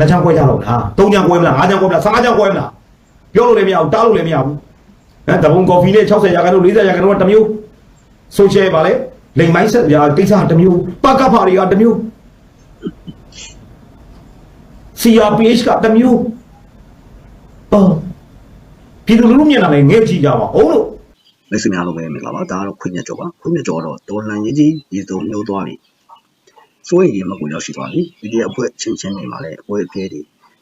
နှစ်ချမ်းကွဲကြတော့လားသုံးချမ်းကွဲမလားငါးချမ်းကွဲမလား15ချမ်းကွဲမလားပြောလို့လည်းမရဘူးတားလို့လည်းမရဘူးဟမ်တပုံကော်ဖီနဲ့60ရာခိုင်နှုန်း40ရာခိုင်နှုန်းကတစ်မျိုးဆိုရှယ်ပါလေလိမ်မိုင်းဆက်ပြာကိစ္စတစ်မျိုးပကဖာတွေကတစ်မျိုး CRPH ကတစ်မျိုးအော်ပြည်သူလူထုမျက်နှာလည်းငဲ့ကြည့်ကြပါအောင်လို့မိတ်ဆွေများလုံးပဲမင်္ဂလာပါဒါကတော့ခွင့်မြတ်ကြောပါခွင့်မြတ်ကြောတော့တော်လန်ရေးကြီးရေစုံမျိုးသွားပြီ စိုးရိမ်မကူရောက်ရှိသွားပြီဒီတည်းအဖွဲ့ချင်းချင်းနေမှာလည်းအပွဲအပြဲတွေ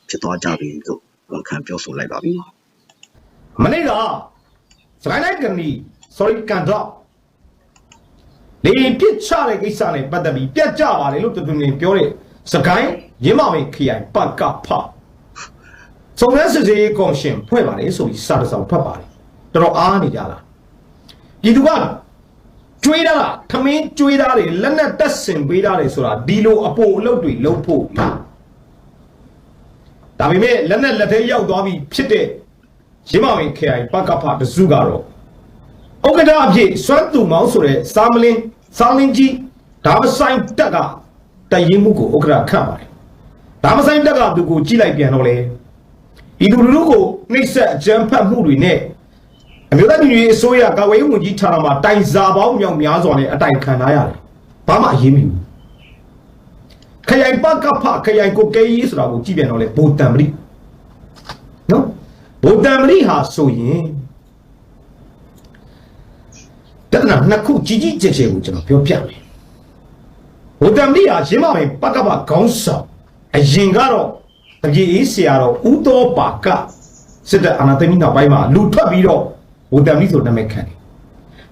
ဖြစ်သွားကြပြီလို့ဝန်ခံပြောဆိုလိုက်ပါပြီမနေ့ကစကိုင်းတိုင်းကနေ sorry ကန်တော့လေပြစ်ချတဲ့ကိစ္စနဲ့ပတ်သက်ပြီးပြတ်ကြပါတယ်လို့တူတူနေပြောတဲ့စကိုင်းရင်းမောင်ရင်ခရိုင်ပကဖစုံစမ်းစစ်ဆေးရေးကော်မရှင်ဖွဲ့ပါတယ်ဆိုပြီးစာတစ်စောင်ထွက်ပါတယ်တော်တော်အားနေကြလားပြည်သူက ကျွေးတာလားခမင်းကျွေးတာတွေလက်နဲ့တက်ဆင်ပေးတာတွေဆိုတာဒီလိုအပိုအလုပ်တွေလုပ်ဖို့လားဒါပေမဲ့လက်နဲ့လက်ထဲရောက်သွားပြီးဖြစ်တဲ့ရင်းမဝင်ခရိုင်ပကဖတစုကတော့ဥက္ကဋ္ဌအဖြစ်စွမ်းသူမောင်းဆိုတဲ့စာမလင်းစာလင်းကြီးဒါမဆိုင်တက်ကတရင်မှုကိုဥက္ကဋ္ဌခန့်ပါတယ်ဒါမဆိုင်တက်ကသူကိုကြည့်လိုက်ပြန်တော့လေဤသူလူထုကိုနှိပ်စက်အကြမ်းဖက်မှုတွေနဲ့ အမျိုးသားညီညွတ်ရေးအစိုးရကာကွယ်ရေးဝန်ကြီးဌာနမှာတိုင်စာပေါင်းမြောက်များစွာနဲ့အတိုင်ခံထားရတယ်ဘာမှအရေးမယူဘူးခရိုင်ပကဖခရိုင်ကိုကဲကြီးဆိုတာကိုကြည့်ပြန်တော့လေဘိုတံပရိနော်ဗုဒ္ဓမရိဟာဆိုရင်တက္ကနာနှစ်ခုကြီးကြီးကျယ်ကျယ်ကိုကျွန်တော်ပြောပြမယ်ဗုဒ္ဓမရိဟာရင်းမမယ်ပကပခေါင်းဆောင်အရင်ကတော့တကြီးအေးဆရာတော်ဦးတော်ပါကစစ်တပ်အာဏာသိမ်းပြီးနောက်ပိုင်းမှာလူထွက်ပြီးတော့ ဗုဒ္ဓမရိဆိုနာမည်ခံတယ်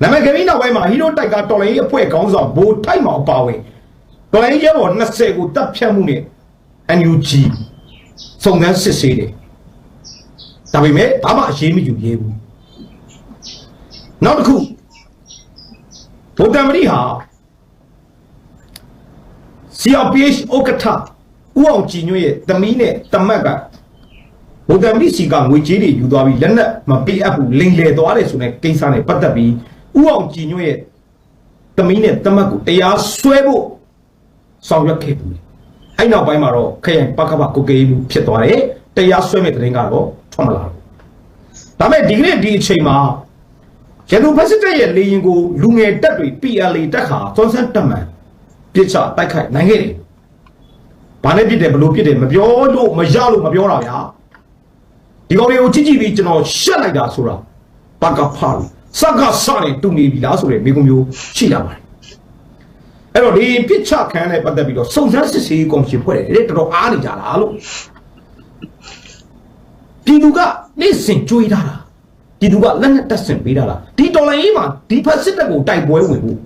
နာမည်ခံပြီးနောက်ပိုင်းမှာဟီရိုတိုက်ကတော်လိုင်းအဖွဲ့ခေါင်းဆောင်ဘိုးထိုက်မောင်အပါဝင်တော်လိုင်းရဲဘော်20ကိုတပ်ဖြတ်မှုနဲ့ NUG စုံစမ်းစစ်ဆေးတယ်ဒါပေမဲ့ဘာမှအရေးမယူရဲဘူးနောက်တစ်ခုဗုဒ္ဓမရိဟာ CRPH ဥက္ကဋ္ဌဦးအောင်ကြည်ညွန့်ရဲ့သမီးနဲ့တမက်က ဗုဒ္ဓမရိစီကငွေကြေးတွေယူသွားပြီးလက်နက်မပေးအပ်ဘူးလိန်လေသွားတယ်ဆိုတဲ့ကိစ္စနဲ့ပတ်သက်ပြီးဦးအောင်ကြည်ညွန့်ရဲ့သမီးနဲ့တမက်ကိုတရားစွဲဖို့ဆောင်ရွက်ခဲ့ဘူးအဲ့နောက်ပိုင်းမှာတော့ခရိုင်ပကပကိုကေးမှုဖြစ်သွားတယ်တရားစွဲမဲ့တဲ့ရင်ကတော့ထွက်မလာဘူးဒါပေမဲ့ဒီကနေ့ဒီအချိန်မှာရန်သူဖက်စစ်တပ်ရဲ့လေရင်ကိုလူငယ်တပ်တွေ PLA တက်ခါသွန်းဆန်းတက်မှန်ပြစ်ချတိုက်ခိုက်နိုင်ခဲ့တယ်။ဘာနဲ့ပြစ်တယ်ဘလို့ပြစ်တယ်မပြောလို့မရလို့မပြောတာဗျာ။ ဒီကောင်တွေကိုကြည့်ကြည့်ပြီးကျွန်တော်ရှက်လိုက်တာဆိုတာဘကဖားစကစနဲ့တူနေပြီလားဆိုတဲ့မိကုံမျိုးရှိလာပါတယ်။အဲ့တော့ဒီပြစ်ချခံတဲ့ပတ်သက်ပြီးတော့စုံစမ်းစစ်ဆေးရေးကော်မရှင်ဖွဲ့တယ်တဲ့တော်တော်အားနေကြတာလို့ပြည်သူကနေ့စဉ်ကြွေးထားတာပြည်သူကလက်နဲ့တက်ဆင်ပေးတာလားဒီတော်လိုင်းရေးမှာဒီဖက်စစ်တပ်ကိုတိုက်ပွဲဝင်ဖို့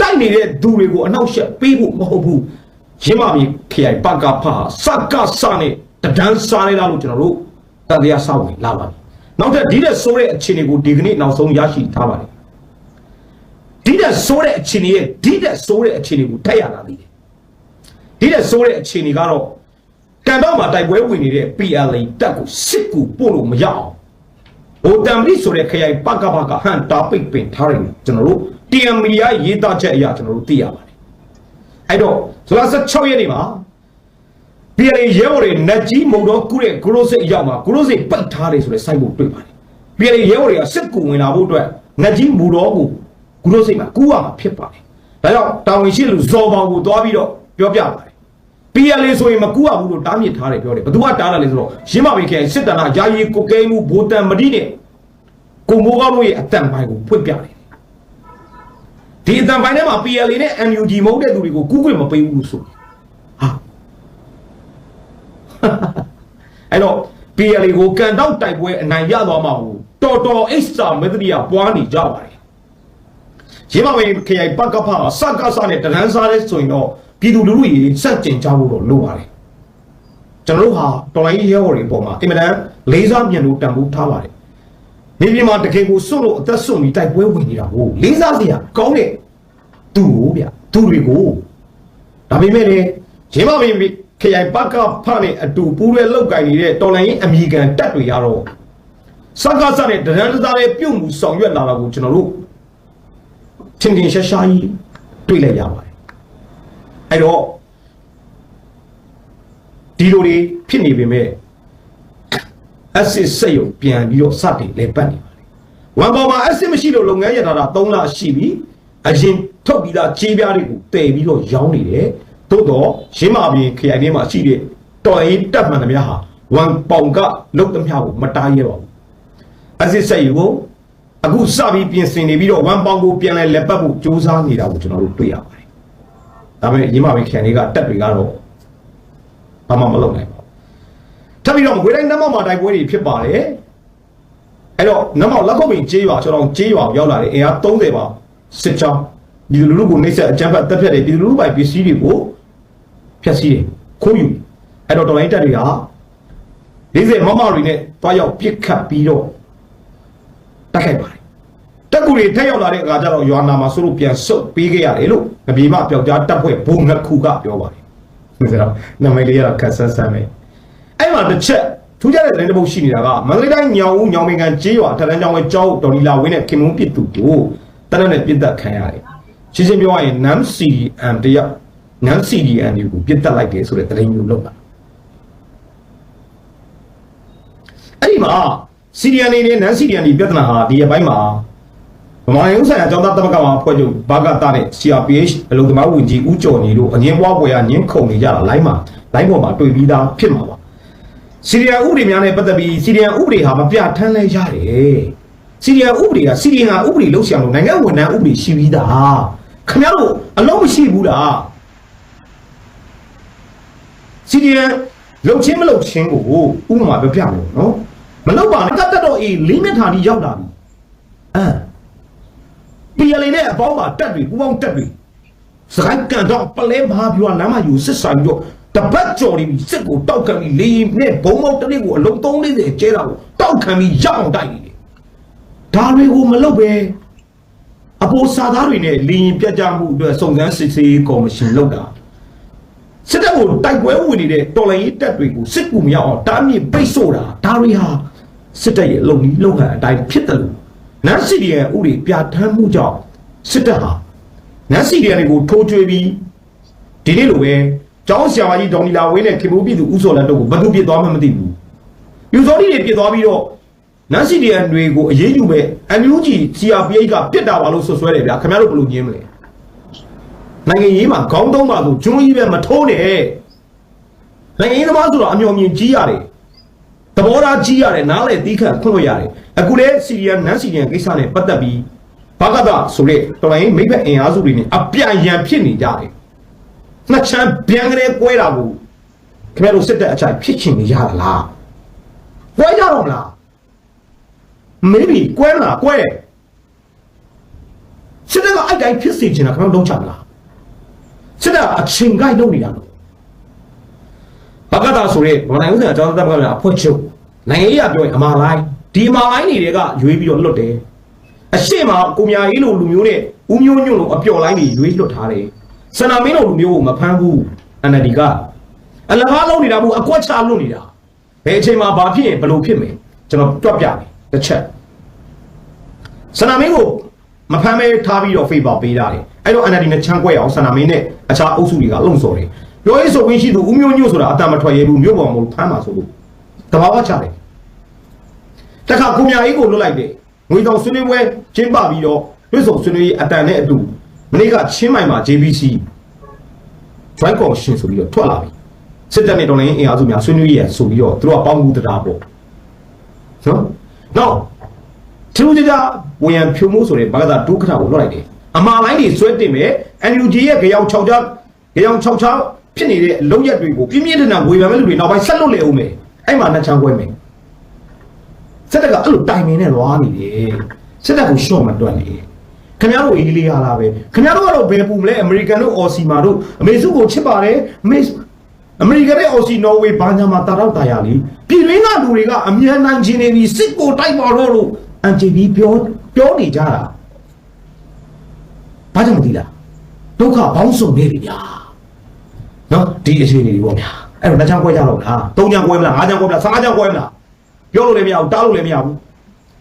တိုက်နေတဲ့သူတွေကိုအနောက်ရှက်ပေးဖို့မဟုတ်ဘူးရင်းမမီခရိုင်ပကဖာစကစနဲ့တဒန်းစားနေတာလို့ကျွန်တော်တို့ တန်တရားစောင့်ဝင်လာပါပြီနောက်ထပ်ဒီတဲ့ဆိုးတဲ့အခြေအနေကိုဒီကနေ့နောက်ဆုံးရရှိထားပါတယ်ဒီတဲ့ဆိုးတဲ့အခြေအနေရဲ့ဒီတဲ့ဆိုးတဲ့အခြေအနေကိုထက်ရလာသေးတယ်ဒီတဲ့ဆိုးတဲ့အခြေအနေကတော့ကံတော့မှာတိုက်ပွဲဝင်နေတဲ့ PLA တက်ကိုစစ်ကူပို့လို့မရအောင်ဟိုတံမီဆိုတဲ့ခရိုင်ပကပကဟန်တာပိတ်ပင်ထားတယ်ကျွန်တော်တို့ TM မီဒီယာရေးသားချက်အရာကျွန်တော်တို့သိရပါတယ်အဲ့တော့ဇူလိုင်16ရက်နေ့မှာ PLA ရဲဘော်တွေနတ်ကြီးမုံတော့ကုတဲ့ဂရိုစစ်အရောက်မှာဂရိုစစ်ပိတ်ထားတယ်ဆိုတဲ့စိုက်ဖို့တွေ့ပါတယ် PLA ရဲဘော်တွေကစစ်ကူဝင်လာဖို့အတွက်နတ်ကြီးမူတော်ကိုဂရိုစစ်မှာကူရမှာဖြစ်ပါတယ်ဒါကြောင့်တာဝန်ရှိလူဇော်ပေါင်ကိုသွားပြီးတော့ပြောပြပါတယ် PLA ဆိုရင်မကူရဘူးလို့တားမြစ်ထားတယ်ပြောတယ်ဘသူကတားတယ်လဲဆိုတော့ရင်းမပင်ခရိုင်စစ်တနာယာယီကိုကဲမှုဘိုတံမတိနဲ့ကိုမိုးကောင်းတို့ရဲ့အတန်ပိုင်းကိုဖွင့်ပြတယ်ဒီအတန်ပိုင်းထဲမှာ PLA နဲ့ NUG မဟုတ်တဲ့သူတွေကိုကူးခွင့်မပေးဘူးလို့ဆိုတယ်ဟာ အဲ့တော့ PLA ကိုကန်တောက်တိုက်ပွဲအနိုင်ရသွားမှာကိုတော်တော်အိတ်စာမသတိယပွားနေကြပါတယ်ရင်းမပင်ခရိုင်ပကဖစကစနဲ့တရန်စားတဲ့ဆိုရင်တော့ပြည်သူလူထုကြီးစက်ကျင်ကြဖို့တော့လိုပါတယ်ကျွန်တော်တို့ဟာတော်လိုင်းရဲဘော်တွေအပေါ်မှာအင်မတန်လေးစားမြင်လို့တန်ဖိုးထားပါတယ်မြေပြင်မှာတကယ်ကိုစွန့်လို့အသက်စွန့်ပြီးတိုက်ပွဲဝင်နေတာကိုလေးစားစရာကောင်းတဲ့သူ့ကိုဗျသူတွေကိုဒါပေမဲ့လည်းရင်းမပင် ခရိုင်ပကဖနဲ့အတူပူးရဲလောက်ကင်နေတဲ့တော်လိုင်းအမိကန်တက်တွေရတော့စကားစတဲ့ဒရန်တစားတဲ့ပြုတ်မှုဆောင်ရွက်လာတာကိုကျွန်တော်တို့ထင်ထင်ရှားရှားကြီးတွေ့လိုက်ရပါတယ်အဲ့တော့ဒီလိုတွေဖြစ်နေပေမဲ့အက်စစ်စက်ရုံပြန်ပြီးတော့စတင်လဲပတ်နေပါတယ်ဝမ်ပေါ်မှာအက်စစ်မရှိလို့လုပ်ငန်းရတာတာ3လရှိပြီအရင်ထုတ်ပြီးသားကြေးပြားတွေကိုတည်ပြီးတော့ရောင်းနေတယ် သို့တော့ရင်းမာပြင်ခရိုင်ထဲမှာရှိတဲ့တော်ရင်တပ်မှန်သမျှဟာဝမ်ပေါင်ကလုတ်သမျှကိုမတားရဲပါဘူးအစစ်စက်ရုံကိုအခုစပြီးပြင်ဆင်နေပြီးတော့ဝမ်ပေါင်ကိုပြန်လဲလက်ပတ်ဖို့စူးစမ်းနေတာကိုကျွန်တော်တို့တွေ့ရပါတယ်ဒါပေမဲ့ရင်းမာပြင်ခရိုင်တွေကတပ်တွေကတော့ဘာမှမလုပ်နိုင်ပါဘူးထပ်ပြီးတော့ငွေတိုင်းနမောက်မှာတိုက်ပွဲတွေဖြစ်ပါတယ်အဲ့တော့နမောက်လက်ခုပ်ပင်ကြေးရွာကျွန်တော်ကြေးရွာကိုရောက်လာတယ်အင်အား30ပါစစ်ချောင်းဒီလူလူကိုနှိမ့်ဆက်အကြမ်းဖက်တပ်ဖြတ်တယ်ဒီလူလူပိုင်ပစ္စည်းတွေကို ဖျက်ဆီးတယ်ခိုးယူအဲ့တော့တော်လိုင်းတက်တွေက40မမတွေနဲ့တွားရောက်ပြစ်ခတ်ပြီးတော့တိုက်ခိုက်ပါတယ်တက်ကူတွေထက်ရောက်လာတဲ့အခါကျတော့ရွာနာမှာဆိုလို့ပြန်ဆုတ်ပေးခဲ့ရတယ်လို့ငပြေမပျောက်ကြားတပ်ဖွဲ့ဘုံနှစ်ခုကပြောပါတယ်ဒါတော့နာမည်လေးကတော့ခက်ဆန်းဆန်းပဲအဲ့မှာတစ်ချက်ထူးခြားတဲ့သတင်းတစ်ပုဒ်ရှိနေတာကမန္တလေးတိုင်းညောင်ဦးညောင်မင်ကန်ကျေးရွာထထန်းကျောင်းဝဲကျောင်းဒေါ်လီလာဝင်းနဲ့ခင်မုန်းပြစ်သူကိုတနက်နဲ့ပြစ်တက်ခံရတယ်ရှင်းရှင်းပြောရရင် NAM CDM တယောက် NAM CDM ကိုပြစ်တက်လိုက်တယ်ဆိုတဲ့သတင်းမျိုးလောက်တာအဲ့ဒီမှာ CDM နေနဲ့ NAM CDM ဒီပြဿနာဟာဒီအပိုင်းမှာဗမာရုံးဆိုင်ရာကျောင်းသားတမကမှာဖွဲ့ချုပ်ဘာကတာနဲ့ CRPH အလုံသမားဝင်ကြီးဦးကျော်နေတို့အငင်းပွားပွဲရညင်းခုန်နေကြတာလိုင်းမှာလိုင်းပေါ်မှာတွေ့ပြီးသားဖြစ်မှာပါစီရီယံဥပဒေများနဲ့ပတ်သက်ပြီးစီရီယံဥပဒေဟာမပြဋ္ဌာန်းလဲရတယ်စီရီယံဥပဒေကစီရီယံဥပဒေလို့ဆရာလို့နိုင်ငံဝန်ထမ်းဥပဒေရှိပြီးသားခင်ဗျားတို့အလုံးမရှိဘူးလား စီရီယံလုံချင်းမလုံချင်းကိုဥပမာပြပြလို့နော်မလုံပါနဲ့ကတ်တက်တော့အေးလေးမြတ်ဌာနီရောက်လာပြီအမ် PLA နဲ့အပေါင်းပါတက်ပြီပူပေါင်းတက်ပြီစကိုင်းကန်တော့ပလဲမဟာပြွာလမ်းမယူစစ်ဆိုင်ပြီးတော့တပတ်ကျော်နေပြီစစ်ကိုတောက်ခံပြီးလေနဲ့ဘုံမောက်တစ်နေ့ကိုအလုံး340ကျဲတာကိုတောက်ခံပြီးရောက်အောင်တိုက်နေတယ်ဒါတွေကိုမလုပ်ပဲအပေါ်စာသားတွေနဲ့လင်းရင်ပြတ်ကြမှုအတွက်စုံစမ်းစစ်ဆေးကော်မရှင်လုပ်တာ စစ်တပ်ကိုတိုက်ပွဲဝင်နေတဲ့တော်လှန်ရေးတပ်တွေကိုစစ်ကူမရအောင်တားမြစ်ပိတ်ဆို့တာဒါတွေဟာစစ်တပ်ရဲ့အလုံကြီးလုံဟန်အတိုင်းဖြစ်တယ်လို့နတ်စီဒီယန်ဥတွေပြဋ္ဌာန်းမှုကြောင့်စစ်တပ်ဟာနတ်စီဒီယန်တွေကိုထိုးကျွေးပြီးဒီနေ့လိုပဲကျောင်းဆရာမကြီးဒေါန်နီလာဝင်းနဲ့ခင်မိုးပြည်သူဦးစောလက်တို့ကိုဘယ်သူပြစ်သွားမှမသိဘူးယူစောဒီတွေပြစ်သွားပြီးတော့နတ်စီဒီယန်တွေကိုအရေးယူမဲ့အန်ယူဂျီ CRPH ကပြစ်တာပါလို့ဆွဆွဲတယ်ဗျာခင်ဗျားတို့ဘယ်လိုညင်းမလဲ နိုင်ငံရေးမှာခေါင်းသုံးပါဆိုဂျွန်းကြီးပဲမထိုးနဲ့နိုင်ငံရေးသမားဆိုတော့အမျော်မြင်ကြီးရတယ်သဘောထားကြီးရတယ်နားလေတီးခတ်ခွင့်လို့ရတယ်အခုလဲစီရီယန်နန်စီရီယန်ကိစ္စနဲ့ပတ်သက်ပြီးဘာကသာဆိုတဲ့တော်လိုင်းမိဘအင်အားစုတွေနဲ့အပြိုင်ရန်ဖြစ်နေကြတယ်နှစ်ချမ်းပြန်ကလေးကွဲတာကိုခင်ဗျားတို့စစ်တပ်အချိုက်ဖြစ်ချင်နေရတာလားကွဲကြတော့မလားမေးပြီကွဲမလားကွဲစစ်တပ်ကအဲ့တိုင်းဖြစ်စေချင်တာခင်ဗျားတို့လုံးချမလား စစ်တပ်ကအချိန်ကိုက်လုပ်နေတာလို့ဘကတာဆိုရဲဗမာနိုင်ငံဥစ္စာအကြောင်းတပ်ကလည်းအဖွဲ့ချုပ်နိုင်ငံရေးအပြောရင်အမာလိုင်းဒီအမာလိုင်းတွေကရွေးပြီးတော့လွတ်တယ်အရှိမကိုမြာကြီးလိုလူမျိုးနဲ့ဦးမျိုးညွန့်လိုအပျော်လိုင်းတွေရွေးလွတ်ထားတယ်စနာမင်းလိုလူမျိုးကိုမဖမ်းဘူးအန်နဒီကအလကားလုံးနေတာဘူးအကွက်ချလွတ်နေတာဘယ်အချိန်မှာဘာဖြစ်ရင်ဘယ်လိုဖြစ်မယ်ကျွန်တော်တွက်ပြမယ်တစ်ချက်စနာမင်းကိုမဖမ်းမဲထားပြီးတော့ဖေးပါပေးတာတယ်အဲ့တော့အန်နဒီနဲ့ချမ်းကွက်အောင်စနာမင်းနဲ့ အခြားအုပ်စုတွေကလုံစော်တယ်ပြောရေးဆိုဝင်ရှိသူဦးမျိုးညွန့်ဆိုတာအတန်မထွက်ရဲဘူးမြို့ပေါ်မှာဖမ်းမှာဆိုလို့တဘာဝချတယ်တခါကုမြာကြီးကိုလွတ်လိုက်တယ်ငွေတောင်ဆွေးနွေးပွဲကျင်းပပြီးတော့တွစ်ဆုံဆွေးနွေးရေးအတန်နဲ့အတူမနေ့ကချင်းမိုင်မှာ JBC Joint Commission ဆိုပြီးတော့ထွက်လာပြီစစ်တပ်နဲ့တော်လိုင်းအင်အားစုများဆွေးနွေးရဆိုပြီးတော့သူတို့ကပေါင်းမှုတရားပေါ့နော်နောက်ထူးခြားဝင်ရန်ဖြိုးမှုဆိုတဲ့ဘာသာဒုက္ခတာကိုလွတ်လိုက်တယ် အမာလိုင်းတွေဆွဲတင်မဲ့ NUG ရဲ့ကြောင်6ချောင်းကြောင်6ချောင်းဖြစ်နေတဲ့အလုံးရက်တွေကိုပြင်းပြင်းထန်ထန်ဝေဖန်မဲ့လူတွေနောက်ပိုင်းဆက်လွတ်လေအောင်မယ်အဲ့မှာနှစ်ချမ်းခွဲမယ်စစ်တပ်ကအဲ့လိုတိုင်ပင်နဲ့လွားနေတယ်စစ်တပ်ကိုရှော့မတွက်နေခင်ဗျားတို့အေးလေးရလာပဲခင်ဗျားတို့ကတော့ဘယ်ပူမလဲအမေရိကန်တို့အော်စီမာတို့အမေစုကိုချစ်ပါတယ်အမေအမေရိကန်နဲ့အော်စီနော်ဝေဘာညာမှာတာတော့တာရလीပြည်ရင်းကလူတွေကအမြန်နိုင်ခြင်းနေပြီးစစ်ကိုတိုက်ပါတော့လို့အန်ဂျီဘီပြောပြောနေကြတာ ဘာကြောင့်မသိလားဒုက္ခဘောင်းစုံနေပြီဗျာနော်ဒီအခြေအနေတွေပေါ့ဗျာအဲ့တော့နှစ်ချမ်းကွဲကြတော့လားသုံးချမ်းကွဲမလားငါးချမ်းကွဲမလားဆါးချမ်းကွဲမလားပြောလို့လည်းမရဘူးတားလို့လည်းမရဘူး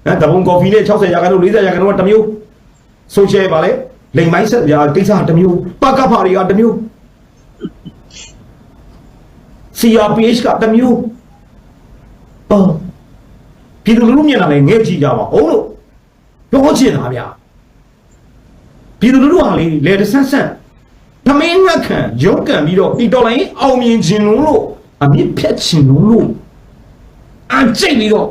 ဟမ်တပုံကော်ဖီနဲ့60ရာခိုင်နှုန်း40ရာခိုင်နှုန်းကတစ်မျိုးဆိုရှယ်ပါလေလိမ်မိုင်းဆက်ရာကိစ္စကတစ်မျိုးပကဖာတွေကတစ်မျိုးစ CRPH ကတစ်မျိုးအော်ပြည်သူလူထုမျက်နှာလည်းငဲ့ကြည့်ကြပါဦးလို့ပြောချင်တာဗျာ ပြည်သူလူထုဟာလေလေတဆန်းဆန်းသမင်းငတ်ခံရုပ်ကန်ပြီးတော့ဒီတော်လိုင်းအောင်မြင်ခြင်းလုံးလို့အမြင့်ဖြတ်ခြင်းလုံးလို့အကြိတ်ပြီးတော့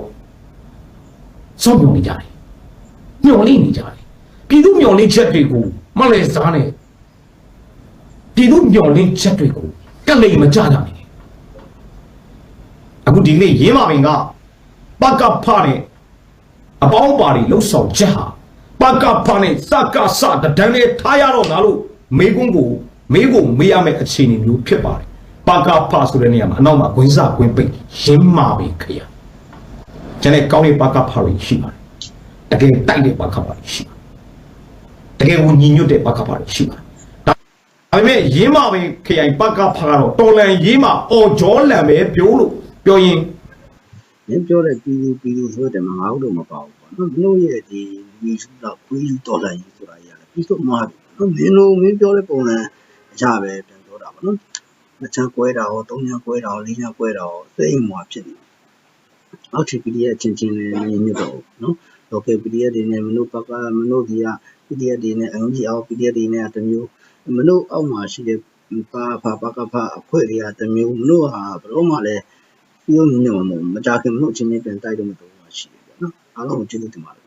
စောင့်မျှော်နေကြတယ်မျှော်လင့်နေကြတယ်ပြည်သူမျှော်လင့်ချက်တွေကိုမလဲစားနဲ့ပြည်သူမျှော်လင့်ချက်တွေကိုကလိမ်မကြကြနဲ့အခုဒီနေ့ရင်းမာပင်ကပကဖနဲ့အပေါင်းပါတွေလှုပ်ဆောင်ချက်ဟာ ပကဖနဲ့စကစတဒန်းနဲ့ထားရတော့ငါလို့မေကွန်းကိုမေကိုမေးရမယ့်အခြေအနေမျိုးဖြစ်ပါတယ်ပကဖဆိုတဲ့နေရာမှာအနောက်မှာဂွင်းစဂွင်းပိတ်ရင်းမာပင်ခရကျန်တဲ့ကောင်းတဲ့ပကဖတွေရှိပါတယ်တကယ်တိုက်တဲ့ပကဖတွေရှိပါတယ်တကယ်ကိုညီညွတ်တဲ့ပကဖတွေရှိပါတယ်ဒါပေမဲ့ရင်းမာပင်ခရိုင်ပကဖကတော့တော်လန်ရေးမှာအော်ဂျောလန်ပဲပြောလို့ပြောရင်။မင်းပြောတဲ့ပြည်သူပြည်သူဆိုတဲ့မှာငါတို့မပေါ့ဘူးပေါ့နော်။မင်းတို့ရဲ့ဒီ ဒီဆိုတာခွေးယူတော်လိုက်ဆိုတာကြီးရတယ်ပြီးတော့မှားတယ်နော်။မင်းတို့မင်းပြောတဲ့ပုံစံအကြပဲပြန်ပြောတာပေါ့နော်။နှစ်ချမ်းကွဲတာရောသုံးချမ်းကွဲတာရောလေးချမ်းကွဲတာရောစိတ်အမွာဖြစ်နေတယ်။အောက်ချီ PDF ချင်းချင်းလေးနေနေတော့နော်။ local PDF တွေနဲ့မင်းတို့ဘက်ကမင်းတို့ဒီက PDF တွေနဲ့အငကြီးအောက် PDF တွေနဲ့တမျိုးမင်းတို့အောက်မှာရှိတဲ့ပါဖာပကဖအဖွဲ့တွေကတမျိုးမင်းတို့ဟာဘယ်တော့မှလည်းပြောနေမှာမဟုတ်ဘူးမကြခင်မလို့အချင်းချင်းပြန်တိုက်တော့မတော်ဘူးရှိတယ်ပေါ့နော်အားလုံးကိုကျေးဇူးတင်ပါတယ်